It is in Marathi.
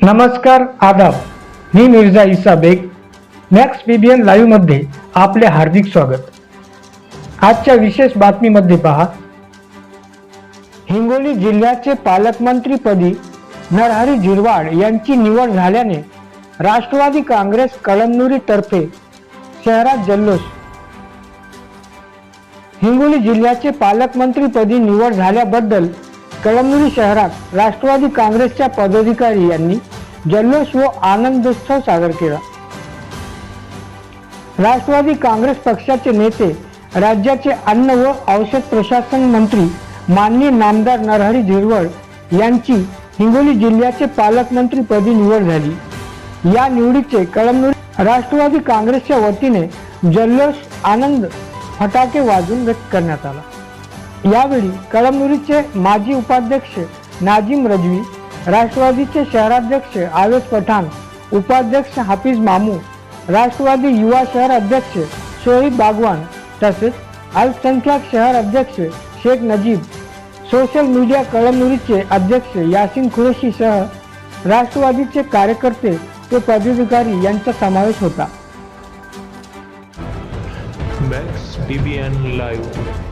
नमस्कार आदाब. मी मिर्झा इसा बेग. मॅक्स पीबीएन लाईव्हमध्ये आपले हार्दिक स्वागत. आजच्या विशेष बातमीमध्ये पहा. हिंगोली जिल्ह्याचे पालकमंत्रीपदी नरहरी झिरवाड यांची निवड झाल्याने राष्ट्रवादी काँग्रेस कळमनुरीतर्फे शहरात जल्लोष. हिंगोली जिल्ह्याचे पालकमंत्रीपदी निवड झाल्याबद्दल कळमनुरी शहरात राष्ट्रवादी काँग्रेसच्या पदाधिकारी यांनी जल्लोष व आनंदोत्सव साजरा केला. राष्ट्रवादी काँग्रेस पक्षाचे नेते राज्याचे अन्न व औषध प्रशासन मंत्री माननीय नामदार नरहरी झिरवळ यांची हिंगोली जिल्ह्याचे पालकमंत्रीपदी निवड झाली. या निवडीचे कळमनुरी राष्ट्रवादी काँग्रेसच्या वतीने जल्लोष आनंद फटाके वाजून व्यक्त करण्यात आला. यावेळी कळमनुरीचे माजी उपाध्यक्ष नाजिम रजवी राष्ट्रवादीचे शहराध्यक्ष आवेश पठाण उपाध्यक्ष हाफिज मामू राष्ट्रवादी युवा शहर अध्यक्ष शोहिब बागवान तसेच अल्पसंख्याक शहर अध्यक्ष शेख नजीब सोशल मीडिया कळमनुरीचे अध्यक्ष यासिन कुरेशीसह राष्ट्रवादीचे कार्यकर्ते ते पदाधिकारी यांचा समावेश होता. Max live